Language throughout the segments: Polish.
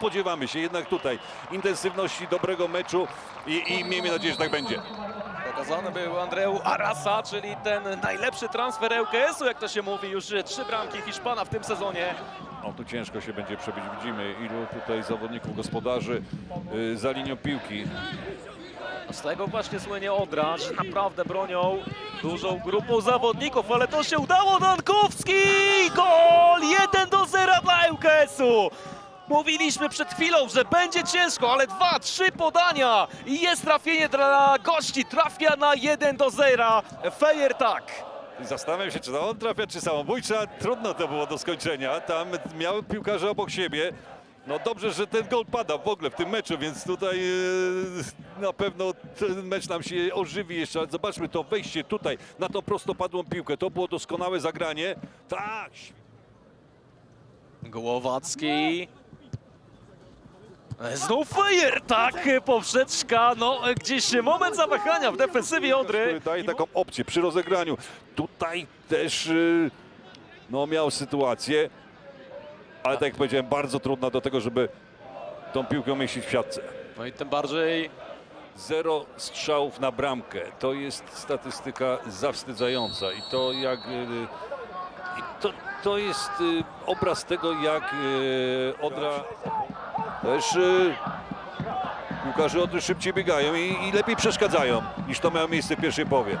Spodziewamy się jednak tutaj intensywności dobrego meczu i, i miejmy nadzieję, że tak będzie. Pokazany był Andreu Arasa, czyli ten najlepszy transfer ŁKS-u, jak to się mówi. Już trzy bramki Hiszpana w tym sezonie. O, tu ciężko się będzie przebić. Widzimy, ilu tutaj zawodników gospodarzy y, za linią piłki. Z tego właśnie słynie Odra, że naprawdę bronią dużą grupą zawodników, ale to się udało. Dankowski! Gol! 1 do 0 dla ŁKS-u! Mówiliśmy przed chwilą, że będzie ciężko, ale dwa, trzy podania i jest trafienie dla gości. Trafia na 1 do 0. Fejer tak. Zastanawiam się, czy to on trafia, czy samobójcza. Trudno to było do skończenia. Tam miały piłkarze obok siebie. No dobrze, że ten gol pada w ogóle w tym meczu, więc tutaj e, na pewno ten mecz nam się ożywi jeszcze. Zobaczmy to wejście tutaj na tą prostopadłą piłkę. To było doskonałe zagranie. Tak, Głowacki. Znów Fejer, tak, poprzeczka, no gdzieś moment zawahania w defensywie Odry. daje taką opcję przy rozegraniu. Tutaj też no, miał sytuację, ale tak jak powiedziałem, bardzo trudna do tego, żeby tą piłkę umieścić w siatce. No i tym bardziej Zero strzałów na bramkę. To jest statystyka zawstydzająca i to jak... i to, to jest obraz tego, jak Odra też... y, Piłkarze Odry szybciej biegają i, i lepiej przeszkadzają niż to miało miejsce w pierwszej połowie.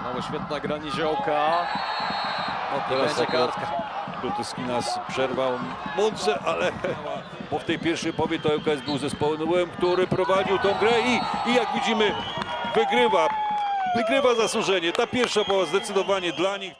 znowu świetna gra Niziołka. No, będzie kartka. Kutyski nas przerwał mądrze, ale bo w tej pierwszej połowie to ŁKS był zespołem, który prowadził tą grę i, i jak widzimy wygrywa, wygrywa zasłużenie. Ta pierwsza była zdecydowanie dla nich.